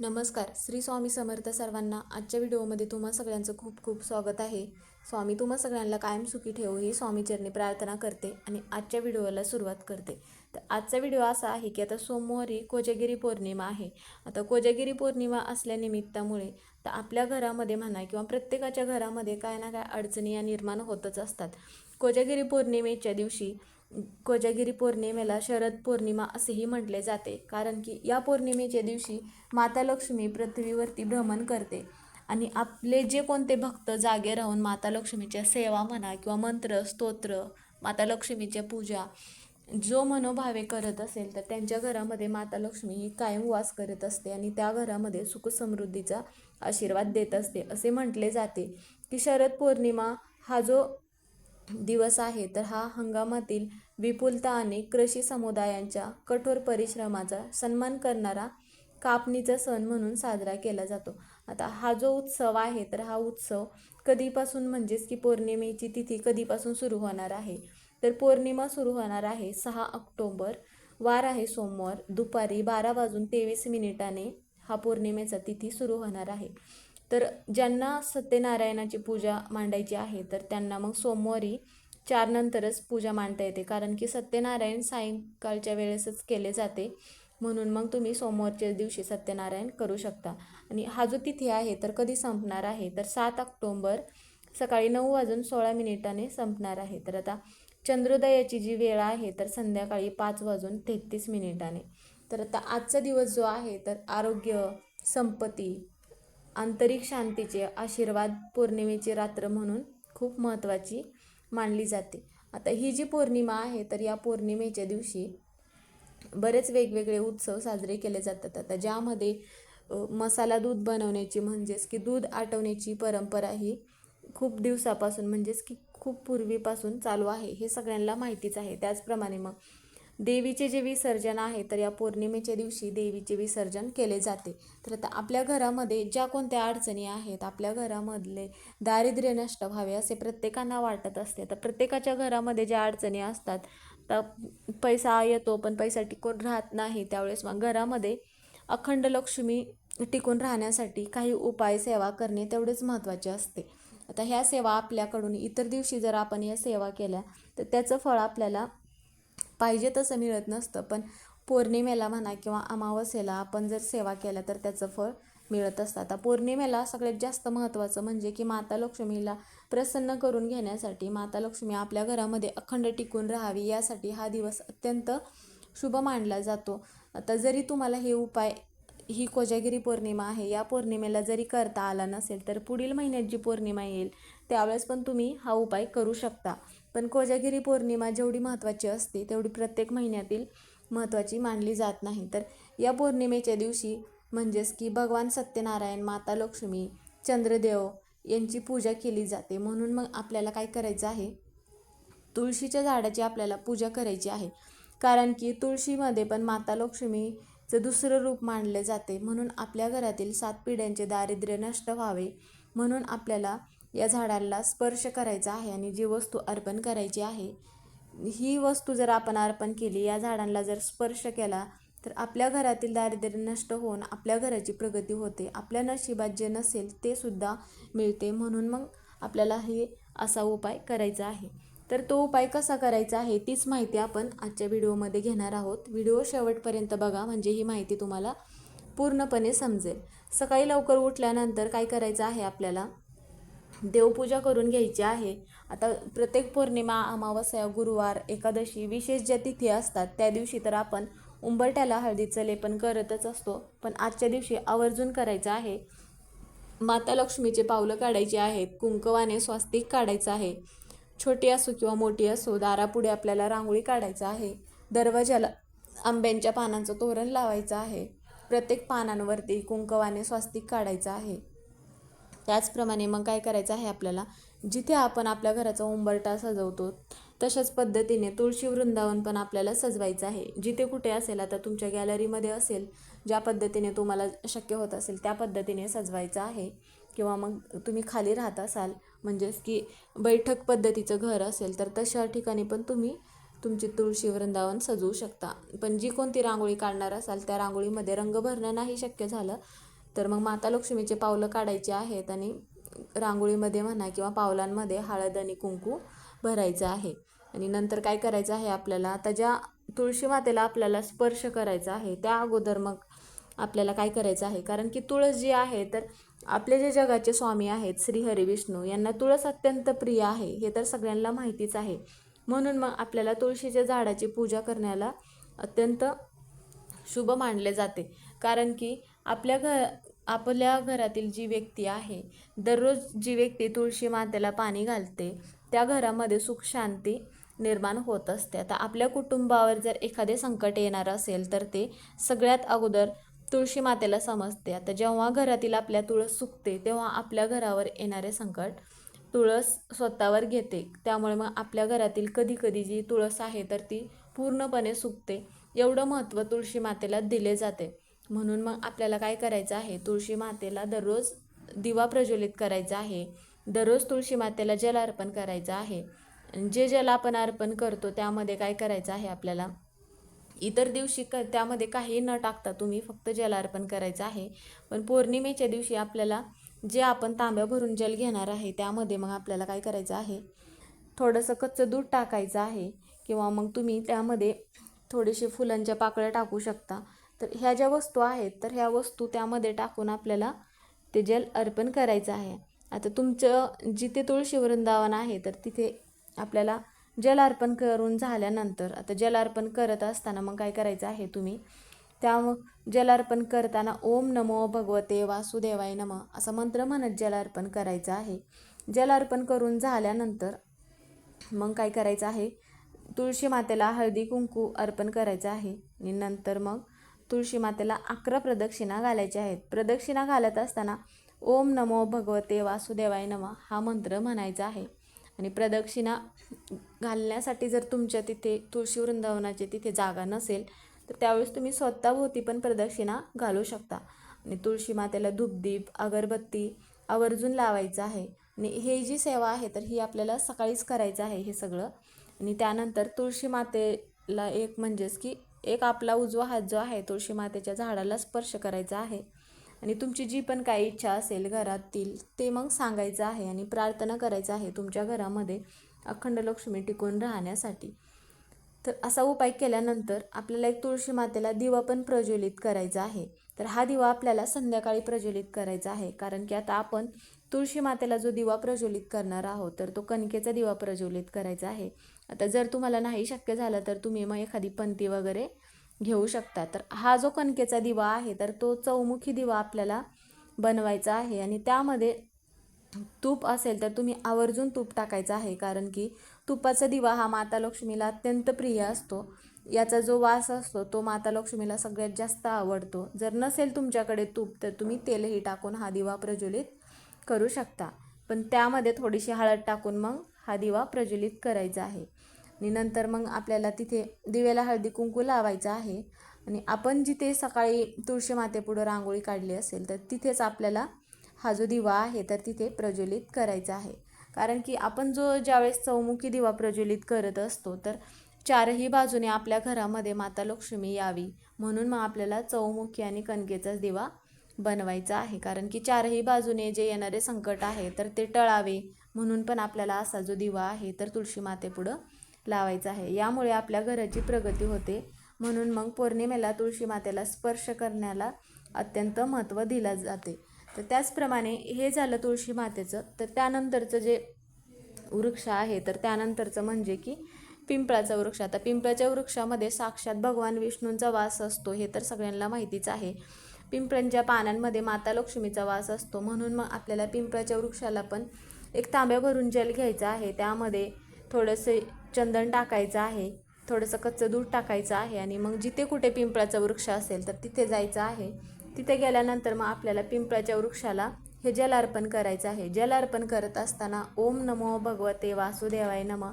नमस्कार. श्री स्वामी समर्थ सर्वांना आजच्या व्हिडिओमध्ये तुम्हा सगळ्यांचं खूप खूप स्वागत आहे. स्वामी तुम्हा सगळ्यांना कायम सुखी ठेवू ही स्वामीचरणी प्रार्थना करते आणि आजच्या व्हिडिओला सुरुवात करते. तर आजचा व्हिडिओ असा आहे की आता सोमवारी कोजागिरी पौर्णिमा आहे. आता कोजागिरी पौर्णिमा असल्यानिमित्तामुळे तर आपल्या घरामध्ये म्हणा किंवा प्रत्येकाच्या घरामध्ये काय ना काय अडचणी या निर्माण होतच असतात. कोजागिरी पौर्णिमेच्या दिवशी कोजागिरी पौर्णिमेला शरद पौर्णिमा असेही म्हटले जाते. कारण की या पौर्णिमेच्या दिवशी माता लक्ष्मी पृथ्वीवरती भ्रमण करते आणि आपले जे कोणते भक्त जागे राहून माता लक्ष्मीच्या सेवा म्हणा किंवा मंत्र स्तोत्र माता लक्ष्मीच्या पूजा जो मनोभावे करत असेल तर त्यांच्या घरामध्ये माता लक्ष्मी ही कायम वास करत असते आणि त्या घरामध्ये सुख समृद्धीचा आशीर्वाद देत असते. असे म्हटले जाते की शरद पौर्णिमा हा जो दिवस आहे तर हा हंगामातील विपुलता आणि कृषी समुदायांच्या कठोर परिश्रमाचा सन्मान करणारा कापणीचा सण म्हणून साजरा केला जातो. आता हा जो उत्सव आहे तर हा उत्सव कधीपासून म्हणजेच की पौर्णिमेची तिथी कधीपासून सुरू होणार आहे? तर पौर्णिमा सुरू होणार आहे सहा ऑक्टोबर वार आहे सोमवार दुपारी बारा वाजून तेवीस मिनिटाने हा पौर्णिमेचा तिथी सुरू होणार आहे. तर ज्यांना सत्यनारायणाची पूजा मांडायची आहे तर त्यांना मग सोमवारी चारनंतरच पूजा मांडता येते. कारण की सत्यनारायण सायंकाळच्या वेळेसच केले जाते. म्हणून मग तुम्ही सोमवारच्या दिवशी सत्यनारायण करू शकता. आणि हा जो तिथी आहे तर कधी संपणार आहे? तर सात ऑक्टोंबर सकाळी नऊ वाजून सोळा मिनिटाने संपणार आहे. तर आता चंद्रोदयाची जी वेळ आहे तर संध्याकाळी पाच वाजून तेहतीस मिनिटाने. तर आता आजचा दिवस जो आहे तर आरोग्य संपत्ती आंतरिक शांतीचे आशीर्वाद पौर्णिमेची रात्र म्हणून खूप महत्त्वाची मानली जाते. आता ही जी पौर्णिमा आहे तर या पौर्णिमेच्या दिवशी बरेच वेगवेगळे उत्सव साजरे केले जातात. आता ज्यामध्ये मसाला दूध बनवण्याची म्हणजेच की दूध आटवण्याची परंपरा ही खूप दिवसापासून म्हणजेच की खूप पूर्वीपासून चालू आहे हे सगळ्यांना माहितीच आहे. त्याचप्रमाणे मग देवीचे जे विसर्जन आहे तर या पौर्णिमेच्या दिवशी देवीचे विसर्जन केले जाते. तर आता आपल्या घरामध्ये ज्या कोणत्या अडचणी आहेत आपल्या घरामधले दारिद्र्य नष्ट व्हावे असे प्रत्येकांना वाटत असते. तर प्रत्येकाच्या घरामध्ये ज्या अडचणी असतात तर पैसा येतो पण पैसा टिकून राहत नाही त्यावेळेस मग घरामध्ये अखंड लक्ष्मी टिकून राहण्यासाठी काही उपाय सेवा करणे तेवढेच महत्त्वाचे असते. आता ह्या सेवा आपल्याकडून इतर दिवशी जर आपण या सेवा केल्या तर त्याचं फळ आपल्याला पाहिजे तसं मिळत नसतं पण पौर्णिमेला म्हणा किंवा अमावस्येला आपण जर सेवा केल्या तर त्याचं फळ मिळत असतं. आता पौर्णिमेला सगळ्यात जास्त महत्त्वाचं म्हणजे की माता लक्ष्मीला प्रसन्न करून घेण्यासाठी माता लक्ष्मी आपल्या घरामध्ये अखंड टिकून राहावी यासाठी हा दिवस अत्यंत शुभ मानला जातो. आता जरी तुम्हाला हे उपाय ही कोजागिरी पौर्णिमा आहे या पौर्णिमेला जरी करता आला नसेल तर पुढील महिन्यात जी पौर्णिमा येईल त्यावेळेस पण तुम्ही हा उपाय करू शकता. पण कोजागिरी पौर्णिमा जेवढी महत्त्वाची असते तेवढी प्रत्येक महिन्यातील महत्त्वाची मानली जात नाही. तर या पौर्णिमेच्या दिवशी म्हणजेच की भगवान सत्यनारायण माता लक्ष्मी चंद्रदेव यांची पूजा केली जाते. म्हणून मग आपल्याला काय करायचं आहे? तुळशीच्या झाडाची आपल्याला पूजा करायची आहे. कारण की तुळशीमध्ये पण माता लक्ष्मीचं दुसरं रूप मानले जाते. म्हणून आपल्या घरातील सात पिढ्यांचे दारिद्र्य नष्ट व्हावे. म्हणून आपल्याला या झाडाला स्पर्श करायचा आहे आणि जी वस्तू अर्पण करायची आहे ही वस्तू जर आपण अर्पण केली या झाडांना जर स्पर्श केला तर आपल्या घरातील दारिद्र्य नष्ट होऊन आपल्या घराची प्रगती होते. आपल्या नशिबात जे नसेल ते सुद्धा मिळते. म्हणून मग आपल्याला हे असा उपाय करायचा आहे. तर तो उपाय कसा करायचा आहे तीच माहिती आपण आजच्या व्हिडिओमध्ये घेणार आहोत. व्हिडिओ शेवटपर्यंत बघा म्हणजे ही माहिती तुम्हाला पूर्णपणे समजेल. सकाळी लवकर उठल्यानंतर काय करायचं आहे आपल्याला? देवपूजा करून घ्यायची आहे. आता प्रत्येक पौर्णिमा अमावस्या गुरुवार एकादशी विशेष ज्या तिथी असतात त्या दिवशी तर आपण उंबरट्याला हळदीचं लेपन करतच असतो. पण आजच्या दिवशी आवर्जून करायचं आहे. माता लक्ष्मीचे पावलं काढायची आहेत कुंकवाने स्वास्तिक काढायचं आहे. छोटी असो किंवा मोठी असो दारापुढे आपल्याला रांगोळी काढायचं आहे. दरवाजाला आंब्यांच्या पानांचं तोरण लावायचं आहे. प्रत्येक पानांवरती कुंकवाने स्वास्तिक काढायचं आहे. त्याचप्रमाणे मग काय करायचं आहे आपल्याला? जिथे आपण आपल्या घराचा उंबरटा सजवतो तशाच पद्धतीने तुळशी वृंदावन पण आपल्याला सजवायचं आहे. जिथे कुठे असेल आता तुमच्या गॅलरीमध्ये असेल ज्या पद्धतीने तुम्हाला शक्य होत असेल त्या पद्धतीने सजवायचं आहे. किंवा मग तुम्ही खाली राहत असाल म्हणजेच की बैठक पद्धतीचं घर असेल तर तशा ठिकाणी पण तुम्ही तुमची तुळशी वृंदावन सजवू शकता. पण जी कोणती रांगोळी काढणार असाल त्या रांगोळीमध्ये रंग भरणं नाही शक्य झालं तर मग माता लक्ष्मीचे पावलं काढायचे आहेत आणि रांगोळीमध्ये म्हणा किंवा पावलांमध्ये हळद आणि कुंकू भरायचं आहे. आणि नंतर काय करायचं आहे आपल्याला? आता ज्या तुळशी मातेला आपल्याला स्पर्श करायचा आहे त्या अगोदर मग आपल्याला काय करायचं आहे? कारण की तुळस जी आहे तर आपले जे जगाचे स्वामी आहेत श्री हरी विष्णू यांना तुळस अत्यंत प्रिय आहे हे तर सगळ्यांना माहितीच आहे. म्हणून मग आपल्याला तुळशीच्या झाडाची पूजा करण्याला अत्यंत शुभ मानले जाते. कारण की आपल्या घर आपल्या घरातील जी व्यक्ती आहे दररोज जी व्यक्ती तुळशी मातेला पाणी घालते त्या घरामध्ये सुख शांती निर्माण होत असते. आता आपल्या कुटुंबावर जर एखादे संकट येणार असेल तर ते सगळ्यात अगोदर तुळशी मातेला समजते. आता जेव्हा घरातील आपल्या तुळस सुकते तेव्हा आपल्या घरावर येणारे संकट तुळस स्वतःवर घेते. त्यामुळे मग आपल्या घरातील कधी कधी जी तुळस आहे तर ती पूर्णपणे सुकते. एवढं महत्त्व तुळशी मातेला दिले जाते. म्हणून मग आपल्याला काय करायचं आहे? तुळशी मातेला दररोज दिवा प्रज्वलित करायचा आहे. दररोज तुळशी मातेला जल अर्पण करायचं आहे. जे जल आपण अर्पण करतो त्यामध्ये काय करायचं आहे आपल्याला? इतर दिवशी क त्यामध्ये काही न टाकता तुम्ही फक्त जल अर्पण करायचं आहे. पण पौर्णिमेच्या दिवशी आपल्याला जे आपण तांब्या भरून जल घेणार आहे त्यामध्ये मग आपल्याला काय करायचं आहे? थोडंसं कच्चं दूध टाकायचं आहे. किंवा मग तुम्ही त्यामध्ये थोडीशी फुलांच्या पाकळ्या टाकू शकता. तर ह्या ज्या वस्तू आहेत तर ह्या वस्तू त्यामध्ये टाकून आपल्याला ते जल अर्पण करायचं आहे. आता तुमचं जिथे तुळशी वृंदावन आहे तर तिथे आपल्याला जल अर्पण करून झाल्यानंतर आता जल अर्पण करत असताना मग काय करायचं आहे तुम्ही? त्या जल अर्पण करताना ओम नमो भगवते वासुदेवाय नम असा मंत्र म्हणत जल अर्पण करायचं आहे. जल अर्पण करून झाल्यानंतर मग काय करायचं आहे? तुळशी मातेला हळदी कुंकू अर्पण करायचं आहे. आणि नंतर मग तुळशी मातेला अकरा प्रदक्षिणा घालायच्या आहेत. प्रदक्षिणा घालत असताना ओम नमो भगवते वासुदेवाय नम हा मंत्र म्हणायचा आहे. आणि प्रदक्षिणा घालण्यासाठी जर तुमच्या तिथे तुळशी वृंदावनाची तिथे जागा नसेल तर त्यावेळेस तुम्ही स्वतःभोवती पण प्रदक्षिणा घालू शकता. आणि तुळशी मातेला धूपदीप अगरबत्ती आवर्जून लावायचं आहे. आणि हे जी सेवा आहे तर ही आपल्याला सकाळीच करायचं आहे हे सगळं. आणि त्यानंतर तुळशी मातेला एक म्हणजेच की एक आपला उजवा हात जो आहे तुळशी मातेच्या झाडाला स्पर्श करायचा आहे. आणि तुमची जी पण काही इच्छा असेल घरातील ते मग सांगायचं आहे आणि प्रार्थना करायचं आहे तुमच्या घरामध्ये अखंड लक्ष्मी टिकून राहण्यासाठी. तर असा उपाय केल्यानंतर आपल्याला एक तुळशी मातेला दिवा पण प्रज्वलित करायचा आहे. तर हा दिवा आपल्याला संध्याकाळी प्रज्वलित करायचा आहे. कारण की आता आपण तुळशी मातेला जो दिवा प्रज्वलित करणार आहोत तर तो कणकेचा दिवा प्रज्वलित करायचा आहे. आता जर तुम्हाला नाही शक्य झालं तर तुम्ही मग एखादी पंती वगैरे घेऊ शकता. तर हा जो कणकेचा दिवा आहे तर तो चौमुखी दिवा आपल्याला बनवायचा आहे. आणि त्यामध्ये तूप असेल तर तुम्ही आवर्जून तूप टाकायचं आहे. कारण की तुपाचा दिवा हा माता लक्ष्मीला अत्यंत प्रिय असतो. याचा जो वास असतो तो माता लक्ष्मीला सगळ्यात जास्त आवडतो. जर नसेल तुमच्याकडे तूप तर तुम्ही तेलही टाकून हा दिवा प्रज्वलित करू शकता. पण त्यामध्ये थोडीशी हळद टाकून मग हा दिवा प्रज्वलित करायचा आहे. आणि नंतर मग आपल्याला तिथे दिव्याला हळदी कुंकू लावायचं आहे. आणि आपण जिथे सकाळी तुळशी मातेपुढं रांगोळी काढली असेल तर तिथेच आपल्याला हा जो दिवा आहे तर तिथे प्रज्वलित करायचा आहे. कारण की आपण जो ज्यावेळेस चौमुखी दिवा प्रज्वलित करत असतो तर चारही बाजूने आपल्या घरामध्ये माता लक्ष्मी यावी म्हणून मग आपल्याला चौमुखी आणि कणकेचाच दिवा बनवायचं आहे. कारण की चारही बाजूने जे येणारे संकट आहे तर ते टळावे म्हणून पण आपल्याला असा जो दिवा आहे तर तुळशी मातेपुढं लावायचा आहे. यामुळे आपल्या घराची प्रगती होते. म्हणून मग पौर्णिमेला तुळशी मातेला स्पर्श करण्याला अत्यंत महत्त्व दिलं जाते. तर त्याचप्रमाणे हे झालं तुळशी मातेचं. तर त्यानंतरचं जे वृक्ष आहे तर त्यानंतरचं म्हणजे की पिंपळाचा वृक्ष. आता पिंपळाच्या वृक्षामध्ये साक्षात भगवान विष्णूंचा वास असतो हे तर सगळ्यांना माहितीच आहे. पिंपळांच्या पानांमध्ये माता लक्ष्मीचा वास असतो. म्हणून मग आपल्याला पिंपळाच्या वृक्षाला पण एक तांब्या भरून जल घ्यायचं आहे. त्यामध्ये थोडंसं चंदन टाकायचं आहे. थोडंसं कच्चं दूध टाकायचं आहे आणि मग जिथे कुठे पिंपळाचा वृक्ष असेल तर तिथे जायचं आहे. तिथे गेल्यानंतर मग आपल्याला पिंपळाच्या वृक्षाला हे जल अर्पण करायचं आहे. जल अर्पण करत असताना ओम नमो भगवते वासुदेवाय नम.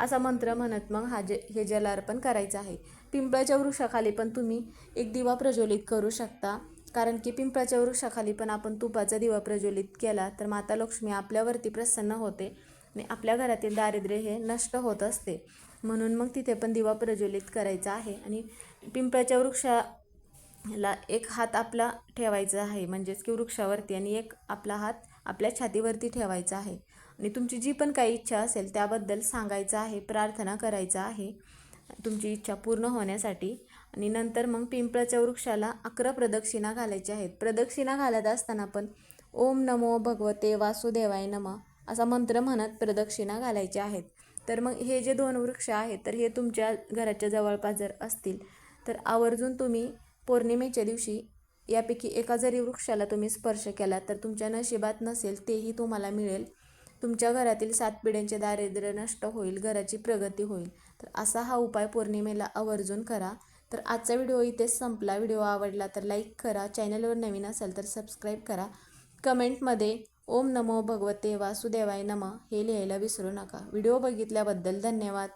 असा मंत्र म्हणत मग हा जे हे जलार्पण करायचं आहे. पिंपळाच्या वृक्षाखाली पण तुम्ही एक दिवा प्रज्वलित करू शकता. कारण की पिंपळाच्या वृक्षाखाली पण आपण तुपाचा दिवा प्रज्वलित केला तर माता लक्ष्मी आपल्यावरती प्रसन्न होते आणि आपल्या घरातील दारिद्र्य हे नष्ट होत असते. म्हणून मग तिथे पण दिवा प्रज्वलित करायचा आहे आणि पिंपळाच्या वृक्षा ला एक हात आपला ठेवायचा आहे. म्हणजेच की वृक्षावरती आणि एक आपला हात आपल्या छातीवरती ठेवायचा आहे. आणि तुमची जी पण काही इच्छा असेल त्याबद्दल सांगायचं आहे प्रार्थना करायचं आहे तुमची इच्छा पूर्ण होण्यासाठी. आणि नंतर मग पिंपळाच्या वृक्षाला अकरा प्रदक्षिणा घालायच्या आहेत. प्रदक्षिणा घालत असताना पण ओम नमो भगवते वासुदेवाय नम असा मंत्र म्हणत प्रदक्षिणा घालायच्या आहेत. तर मग हे जे दोन वृक्ष आहेत तर हे तुमच्या घराच्या जवळपास जर असतील तर आवर्जून तुम्ही पौर्णिमेच्या दिवशी यापैकी एका जरी वृक्षाला तुम्ही स्पर्श केला तर तुमच्या नशिबात नसेल तेही तुम्हाला मिळेल. तुमच्या घरातील सात पिढ्यांचे दारिद्र्य नष्ट होईल घराची प्रगती होईल. तर असा हा उपाय पौर्णिमेला आवर्जून करा. तर आजचा व्हिडिओ इथेच संपला. व्हिडिओ आवडला तर लाईक करा. चॅनलवर नवीन असाल तर सबस्क्राईब करा. कमेंटमध्ये ओम नमो भगवते वासुदेवाय नम हे लिहायला विसरू नका. व्हिडिओ बघितल्याबद्दल धन्यवाद.